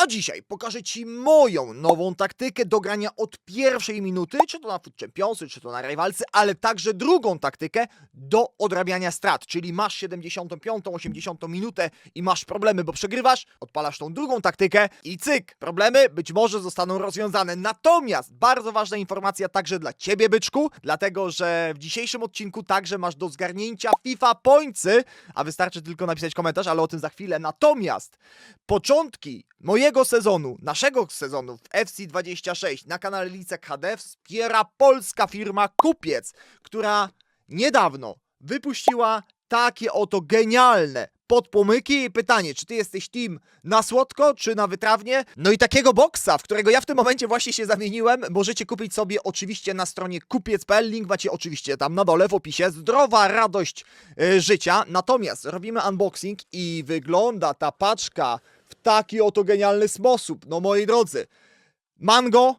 A dzisiaj pokażę Ci moją nową taktykę do grania od pierwszej minuty, czy to na Food Championsy, czy to na Rivalsy, ale także drugą taktykę do odrabiania strat, czyli masz 75, 80 minutę i masz problemy, bo przegrywasz, odpalasz tą drugą taktykę i cyk, problemy być może zostaną rozwiązane. Natomiast bardzo ważna informacja także dla Ciebie, byczku, dlatego że w dzisiejszym odcinku także masz do zgarnięcia FIFA Pointsy, a wystarczy tylko napisać komentarz, ale o tym za chwilę. Natomiast początki mojego sezonu, naszego sezonu w FC26 na kanale Licek HD wspiera polska firma Kupiec, która niedawno wypuściła takie oto genialne podpomyki. I pytanie, czy ty jesteś team na słodko, czy na wytrawnie? No i takiego boksa, w którego ja w tym momencie właśnie się zamieniłem, możecie kupić sobie oczywiście na stronie kupiec.pl, link macie oczywiście tam na dole w opisie, zdrowa radość e, życia, natomiast robimy unboxing i wygląda ta paczka w taki oto genialny sposób, no moi drodzy, mango,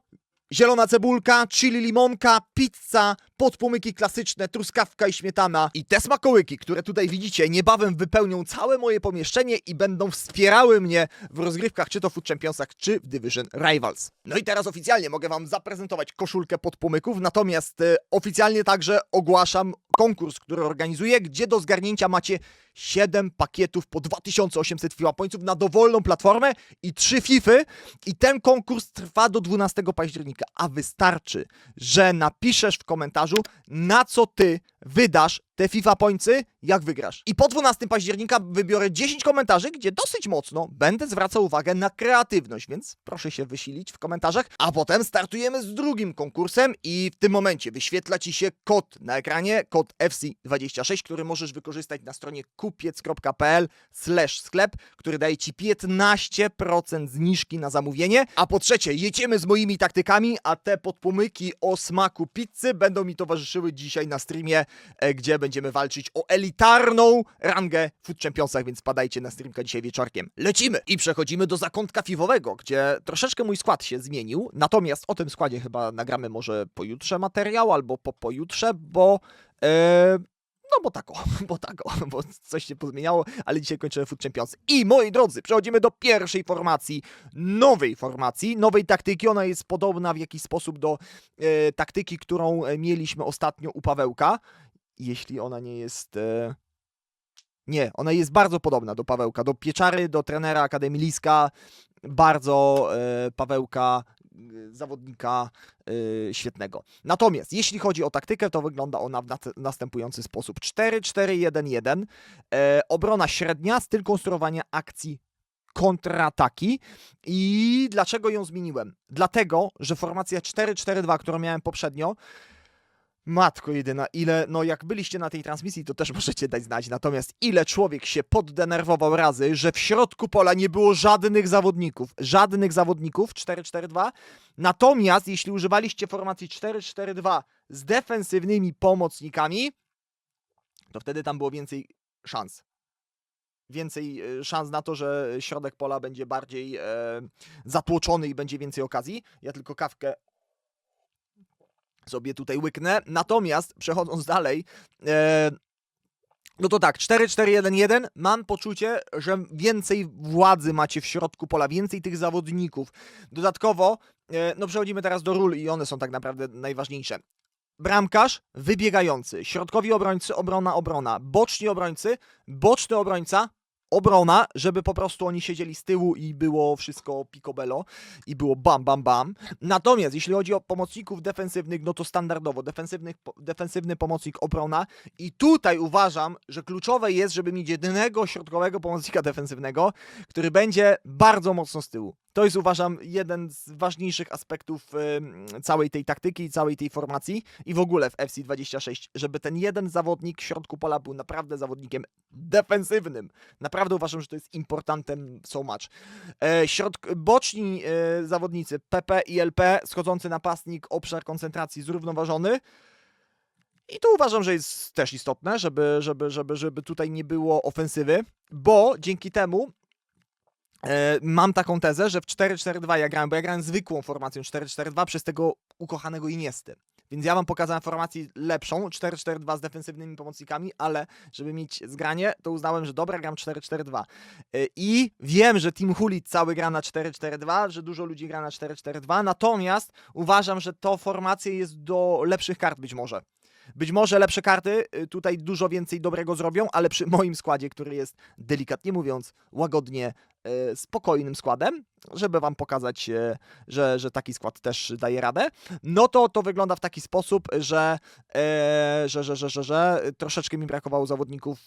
zielona cebulka, chili limonka, pizza, podpomyki klasyczne, truskawka i śmietana. I te smakołyki, które tutaj widzicie, niebawem wypełnią całe moje pomieszczenie i będą wspierały mnie w rozgrywkach, czy to w Food Championsach, czy w Division Rivals. No i teraz oficjalnie mogę Wam zaprezentować koszulkę podpomyków, natomiast e, oficjalnie także ogłaszam konkurs, który organizuję, gdzie do zgarnięcia macie 7 pakietów po 2800 FIFA Pointsów na dowolną platformę i 3 FIFy i ten konkurs trwa do 12 października, a wystarczy, że napiszesz w komentarzu, na co ty wydasz te FIFA Pointsy, jak wygrasz. I po 12 października wybiorę 10 komentarzy, gdzie dosyć mocno będę zwracał uwagę na kreatywność, więc proszę się wysilić w komentarzach, a potem startujemy z drugim konkursem i w tym momencie wyświetla Ci się kod na ekranie, kod FC26, który możesz wykorzystać na stronie kupiec.pl sklep, który daje Ci 15% zniżki na zamówienie. A po trzecie, jedziemy z moimi taktykami, a te podpomyki o smaku pizzy będą mi towarzyszyły dzisiaj na streamie, gdzie będziemy walczyć o elitarną rangę w Food Championsach, więc padajcie na streamka dzisiaj wieczorkiem. Lecimy! I przechodzimy do zakątka fiwowego, gdzie troszeczkę mój skład się zmienił, natomiast o tym składzie chyba nagramy może pojutrze materiał, albo po pojutrze, bo... E, no bo tako, bo tako, bo coś się pozmieniało, ale dzisiaj kończymy Food Champions. I moi drodzy, przechodzimy do pierwszej formacji, nowej formacji, nowej taktyki. Ona jest podobna w jakiś sposób do e, taktyki, którą e, mieliśmy ostatnio u Pawełka. Jeśli ona nie jest. E... Nie, ona jest bardzo podobna do Pawełka, do Pieczary, do trenera Akademii Liska. Bardzo e, Pawełka, zawodnika e, świetnego. Natomiast jeśli chodzi o taktykę, to wygląda ona w następujący sposób: 4-4-1-1, e, obrona średnia, styl konstruowania akcji kontrataki. I dlaczego ją zmieniłem? Dlatego, że formacja 4-4-2, którą miałem poprzednio, Matko jedyna, ile, no jak byliście na tej transmisji, to też możecie dać znać. Natomiast ile człowiek się poddenerwował razy, że w środku pola nie było żadnych zawodników. Żadnych zawodników 4-4-2. Natomiast jeśli używaliście formacji 4-4-2 z defensywnymi pomocnikami, to wtedy tam było więcej szans. Więcej e, szans na to, że środek pola będzie bardziej e, zatłoczony i będzie więcej okazji. Ja tylko kawkę sobie tutaj łyknę. Natomiast przechodząc dalej, e, no to tak, 4-4-1-1, mam poczucie, że więcej władzy macie w środku pola, więcej tych zawodników. Dodatkowo, e, no przechodzimy teraz do ról i one są tak naprawdę najważniejsze. Bramkarz, wybiegający, środkowi obrońcy, obrona, obrona, boczni obrońcy, boczny obrońca, obrona, żeby po prostu oni siedzieli z tyłu i było wszystko picobello i było bam, bam, bam. Natomiast jeśli chodzi o pomocników defensywnych, no to standardowo defensywny pomocnik obrona i tutaj uważam, że kluczowe jest, żeby mieć jedynego środkowego pomocnika defensywnego, który będzie bardzo mocno z tyłu. To jest uważam jeden z ważniejszych aspektów em, całej tej taktyki całej tej formacji i w ogóle w FC26, żeby ten jeden zawodnik w środku pola był naprawdę zawodnikiem defensywnym. Naprawdę uważam, że to jest importantem so much. E, środk, boczni e, zawodnicy PP i LP, schodzący napastnik, obszar koncentracji zrównoważony. I tu uważam, że jest też istotne, żeby, żeby, żeby, żeby tutaj nie było ofensywy, bo dzięki temu mam taką tezę, że w 4-4-2 ja grałem, bo ja grałem zwykłą formacją 4-4-2 przez tego ukochanego Iniesty. Więc ja wam pokazałem formację lepszą, 4-4-2 z defensywnymi pomocnikami, ale żeby mieć zgranie, to uznałem, że dobra, gram 4-4-2. Y, I wiem, że Team Hulit cały gra na 4-4-2, że dużo ludzi gra na 4-4-2, natomiast uważam, że to formacja jest do lepszych kart być może. Być może lepsze karty y, tutaj dużo więcej dobrego zrobią, ale przy moim składzie, który jest delikatnie mówiąc, łagodnie y, spokojnym składem, żeby wam pokazać, y, że, że taki skład też daje radę, no to to wygląda w taki sposób, że, e, że, że, że, że, że troszeczkę mi brakowało zawodników.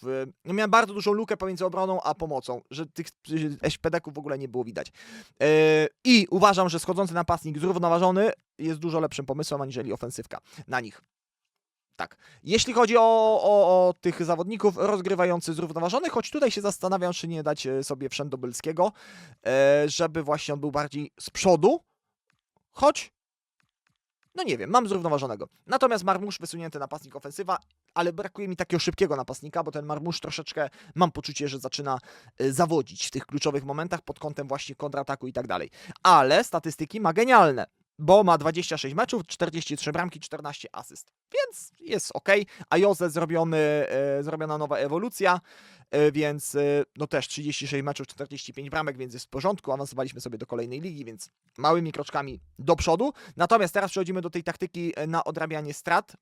y, Miałem bardzo dużą lukę pomiędzy obroną a pomocą, że tych SPD-ków w ogóle nie było widać. E, I uważam, że schodzący napastnik zrównoważony jest dużo lepszym pomysłem aniżeli ofensywka na nich. Tak. Jeśli chodzi o, o, o tych zawodników rozgrywających zrównoważonych, choć tutaj się zastanawiam, czy nie dać e, sobie Wszędobylskiego, e, żeby właśnie on był bardziej z przodu, choć no nie wiem, mam zrównoważonego. Natomiast Marmusz wysunięty napastnik ofensywa, ale brakuje mi takiego szybkiego napastnika, bo ten Marmusz troszeczkę mam poczucie, że zaczyna e, zawodzić w tych kluczowych momentach pod kątem właśnie kontrataku i tak dalej. Ale statystyki ma genialne, bo ma 26 meczów, 43 bramki, 14 asyst. Więc jest ok. A Jose zrobiony, e, zrobiona nowa ewolucja, e, więc e, no też 36 meczów, 45 bramek, więc jest w porządku. Awansowaliśmy sobie do kolejnej ligi, więc małymi kroczkami do przodu. Natomiast teraz przechodzimy do tej taktyki na odrabianie strat.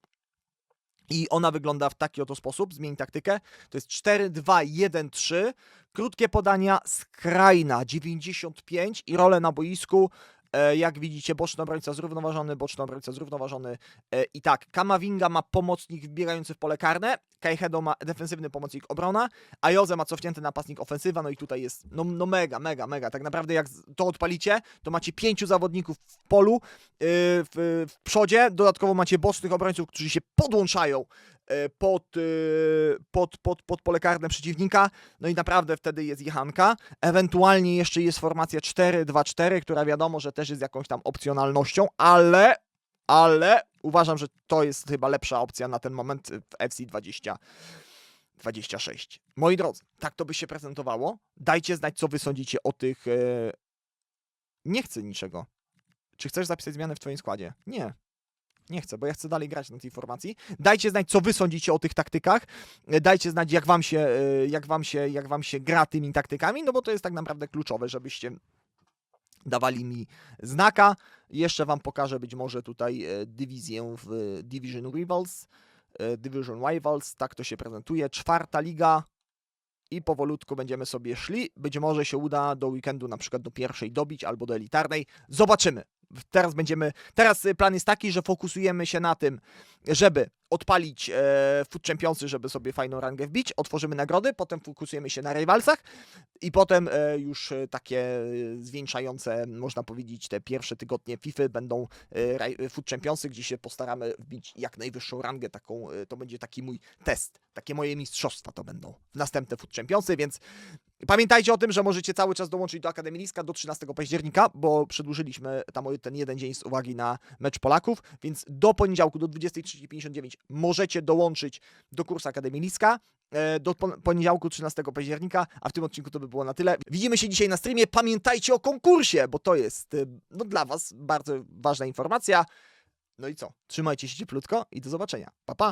I ona wygląda w taki oto sposób, zmień taktykę. To jest 4-2-1-3, krótkie podania, skrajna 95 i role na boisku. E, jak widzicie, boczny obrońca zrównoważony, boczny obrońca zrównoważony. E, I tak, Kamavinga ma pomocnik wbierający w pole karne, Kajhedo ma defensywny pomocnik obrona, a Joze ma cofnięty napastnik ofensywa, no i tutaj jest no, no mega, mega, mega. Tak naprawdę jak to odpalicie, to macie pięciu zawodników w polu, yy, w, w przodzie, dodatkowo macie bocznych obrońców, którzy się podłączają pod, yy, pod, pod, pod pole karne przeciwnika, no i naprawdę wtedy jest jechanka. Ewentualnie jeszcze jest formacja 4-2-4, która wiadomo, że też jest jakąś tam opcjonalnością, ale, ale uważam, że to jest chyba lepsza opcja na ten moment w FC 20. 26. Moi drodzy, tak to by się prezentowało. Dajcie znać, co wy sądzicie o tych. E... Nie chcę niczego. Czy chcesz zapisać zmiany w twoim składzie? Nie. Nie chcę, bo ja chcę dalej grać na tej formacji. Dajcie znać, co wy sądzicie o tych taktykach. E, Dajcie znać, jak wam się, e, jak wam się, jak wam się gra tymi taktykami, no bo to jest tak naprawdę kluczowe, żebyście dawali mi znaka. Jeszcze wam pokażę być może tutaj e, dywizję w Division Rivals. Division Rivals, tak to się prezentuje. Czwarta liga i powolutku będziemy sobie szli. Być może się uda do weekendu na przykład do pierwszej dobić albo do elitarnej. Zobaczymy. Teraz będziemy. Teraz y, plan jest taki, że fokusujemy się na tym, żeby odpalić e, Food Championsy, żeby sobie fajną rangę wbić. Otworzymy nagrody, potem fokusujemy się na rivalsach i potem e, już e, takie e, zwieńczające, można powiedzieć, te pierwsze tygodnie FIFA będą e, raj- Food Championsy, gdzie się postaramy wbić jak najwyższą rangę. Taką, e, to będzie taki mój test. Takie moje mistrzostwa to będą. Następne Food Championsy, więc Pamiętajcie o tym, że możecie cały czas dołączyć do Akademii Liska do 13 października, bo przedłużyliśmy tam ten jeden dzień z uwagi na mecz Polaków, więc do poniedziałku do 23.59 możecie dołączyć do kursu Akademii Liska. e, Do pon- poniedziałku 13 października, a w tym odcinku to by było na tyle. Widzimy się dzisiaj na streamie. Pamiętajcie o konkursie, bo to jest e, no, dla Was bardzo ważna informacja. No i co? Trzymajcie się cieplutko i do zobaczenia. Pa, pa!